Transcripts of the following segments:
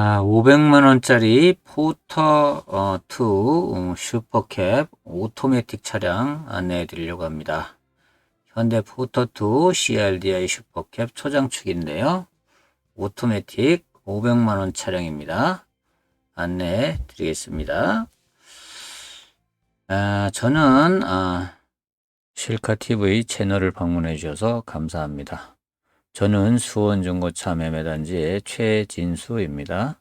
아, 500만 원짜리 포터 어, 2 어, 슈퍼캡 오토매틱 차량 안내해 드리려고 합니다. 현대 포터 2 CRDI 슈퍼캡 초장축인데요. 오토매틱 500만 원 차량입니다. 안내해 드리겠습니다. 아, 저는 아, 실카 TV 채널을 방문해 주셔서 감사합니다. 저는 수원중고차 매매단지의 최진수입니다.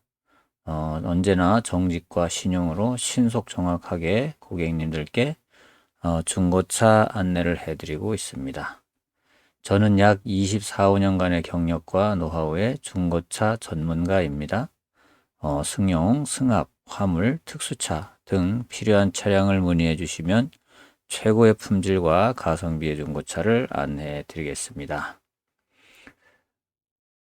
어, 언제나 정직과 신용으로 신속 정확하게 고객님들께 어, 중고차 안내를 해드리고 있습니다. 저는 약 24, 5년간의 경력과 노하우의 중고차 전문가입니다. 어, 승용, 승합, 화물, 특수차 등 필요한 차량을 문의해 주시면 최고의 품질과 가성비의 중고차를 안내해 드리겠습니다.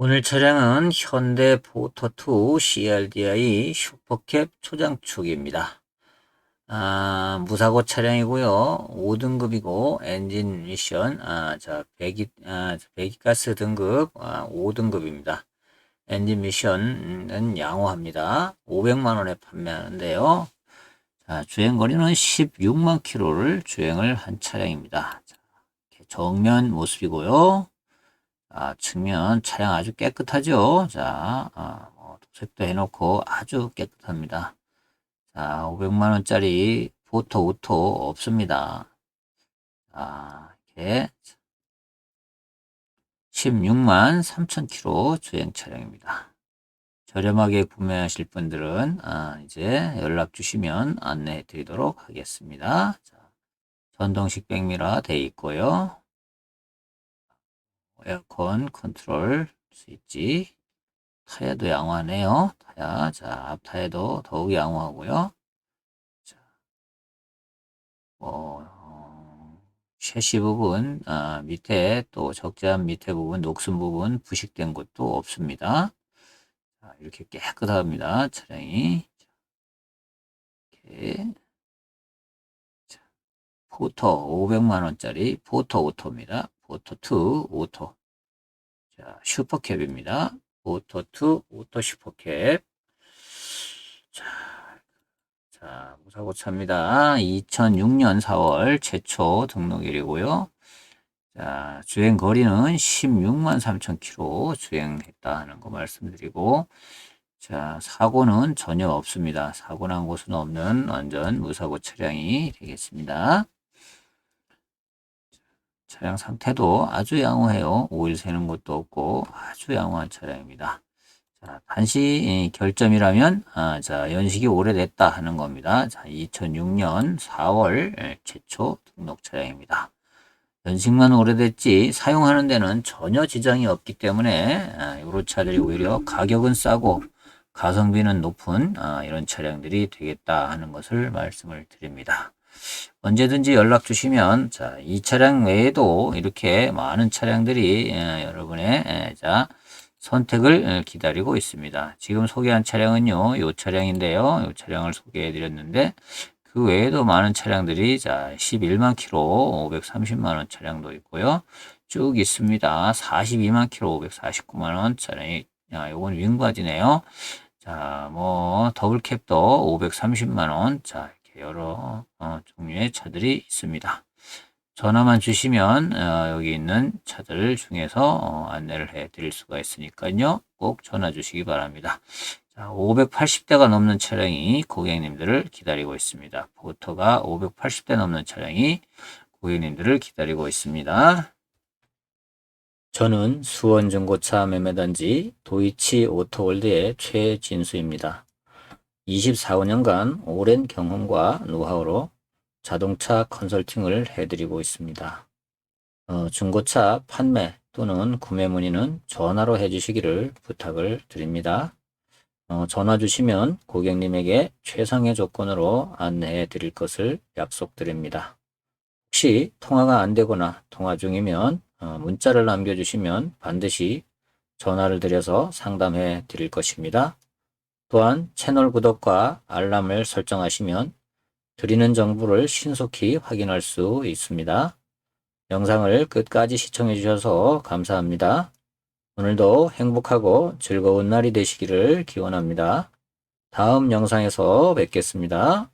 오늘 차량은 현대 포터2 CRDI 슈퍼캡 초장축입니다. 아, 무사고 차량이고요. 5등급이고 엔진 미션 아, 자, 배기 아, 배기가스 등급 아, 5등급입니다. 엔진 미션은 양호합니다. 500만 원에 판매하는데요. 자, 주행 거리는 16만 킬로를 주행을 한 차량입니다. 자, 정면 모습이고요. 아, 측면 차량 아주 깨끗하죠. 자, 아, 뭐 도색도 해놓고 아주 깨끗합니다. 자, 500만 원짜리 포토 오토 없습니다. 자, 이렇게 16만 3천 킬로 주행 차량입니다. 저렴하게 구매하실 분들은 아, 이제 연락 주시면 안내해 드리도록 하겠습니다. 자, 전동식 백미라 돼 있고요. 에어컨 컨트롤 스위치 타이어도 양호하네요. 타이어 자 앞타이어도 더욱 양호하고요. 자, 뭐 어, 셰시 부분 아, 밑에 또 적재한 밑에 부분 녹슨 부분 부식된 것도 없습니다. 자, 이렇게 깨끗합니다. 차량이 이렇게 자, 포터 500만 원짜리 포터 오토입니다. 오토2 오토 자 슈퍼캡입니다. 오토2 오토 슈퍼캡 자, 자 무사고차입니다. 2006년 4월 최초 등록일이고요. 자 주행 거리는 16만 3천 킬로 주행했다 하는 거 말씀드리고 자 사고는 전혀 없습니다. 사고 난 곳은 없는 완전 무사고 차량이 되겠습니다 차량 상태도 아주 양호해요. 오일 새는 것도 없고 아주 양호한 차량입니다. 자, 단시 결점이라면 아, 자, 연식이 오래됐다 하는 겁니다. 자, 2006년 4월 최초 등록 차량입니다. 연식만 오래됐지 사용하는 데는 전혀 지장이 없기 때문에 아, 이런 차들이 오히려 가격은 싸고 가성비는 높은 아, 이런 차량들이 되겠다 하는 것을 말씀을 드립니다. 언제든지 연락 주시면 자, 이 차량 외에도 이렇게 많은 차량들이 에, 여러분의 에, 자, 선택을 에, 기다리고 있습니다. 지금 소개한 차량은요, 이 차량인데요. 이 차량을 소개해 드렸는데 그 외에도 많은 차량들이 자, 11만 킬로 530만 원 차량도 있고요. 쭉 있습니다. 42만 킬로 549만 원 차량이 야, 요건 윙바지네요. 자, 뭐 더블캡도 530만 원. 자, 여러 어, 종류의 차들이 있습니다. 전화만 주시면 어, 여기 있는 차들 중에서 어, 안내를 해 드릴 수가 있으니까요. 꼭 전화 주시기 바랍니다. 자, 580대가 넘는 차량이 고객님들을 기다리고 있습니다. 보터가 580대 넘는 차량이 고객님들을 기다리고 있습니다. 저는 수원중고차 매매단지 도이치 오토월드의 최진수입니다. 24, 5년간 오랜 경험과 노하우로 자동차 컨설팅을 해드리고 있습니다. 어, 중고차 판매 또는 구매 문의는 전화로 해주시기를 부탁을 드립니다. 어, 전화 주시면 고객님에게 최상의 조건으로 안내해 드릴 것을 약속드립니다. 혹시 통화가 안 되거나 통화 중이면 어, 문자를 남겨주시면 반드시 전화를 드려서 상담해 드릴 것입니다. 또한 채널 구독과 알람을 설정하시면 드리는 정보를 신속히 확인할 수 있습니다. 영상을 끝까지 시청해 주셔서 감사합니다. 오늘도 행복하고 즐거운 날이 되시기를 기원합니다. 다음 영상에서 뵙겠습니다.